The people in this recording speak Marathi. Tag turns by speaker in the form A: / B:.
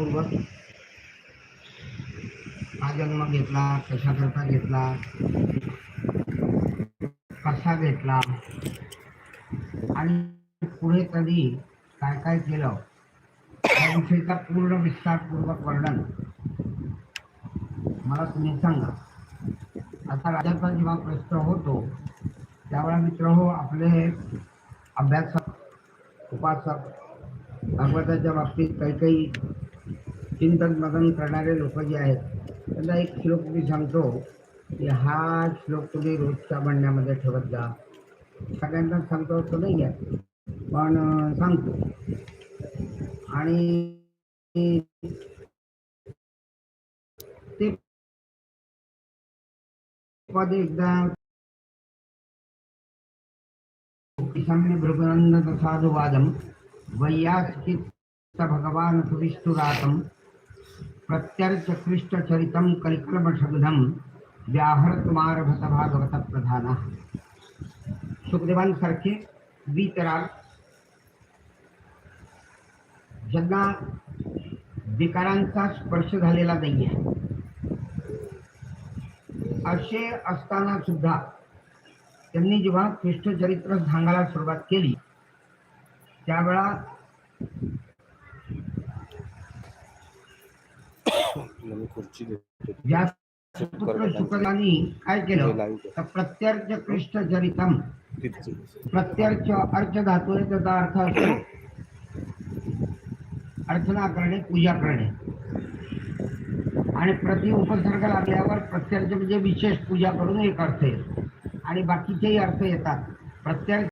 A: पूर्व हा जन्म घेतला कशाकरता घेतला कसा घेतला आणि पुढे कधी काय काय केलं याविषयीचा पूर्ण विस्तारपूर्वक वर्णन मला तुम्ही सांगा. आता राजाचा जेव्हा प्रश्न होतो त्यावेळा मित्र हो आपले अभ्यासक उपासक भगवताच्या बाबतीत काही काही चिंतन मगन करणारे लोक जे आहेत त्यांना एक श्लोक मी सांगतो की हा श्लोक तुम्ही रोजच्या म्हणण्यामध्ये ठेवत जा. सगळ्यांना सांगतो असं नाही आहे पण सांगतो. आणि ते पद एकदा सम्य भृगनंद साधुवादम वैयास्कित भगवान सुविष्टुरातम प्रत्यर्चकृष्ट चरितम कलिकलमशब्दम व्याहरतुमारभत भागवत प्रधान सुखदेवांसारखे वितराग ज्यांना विकारांचा स्पर्श झालेला नाही आहे असे असताना सुद्धा त्यांनी जेव्हा कृष्णचरित्र सांगायला सुरुवात केली त्यावेळा
B: मी खुर्ची
A: काय केलं? तर धातू त्याचा अर्थ असतो अर्चना करणे पूजा करणे. आणि प्रति उपसर्ग लागल्यावर प्रत्यर्च म्हणजे विशेष पूजा करून एक अर्थ येतो. आणि बाकीचेही अर्थ येतात. प्रत्यर्च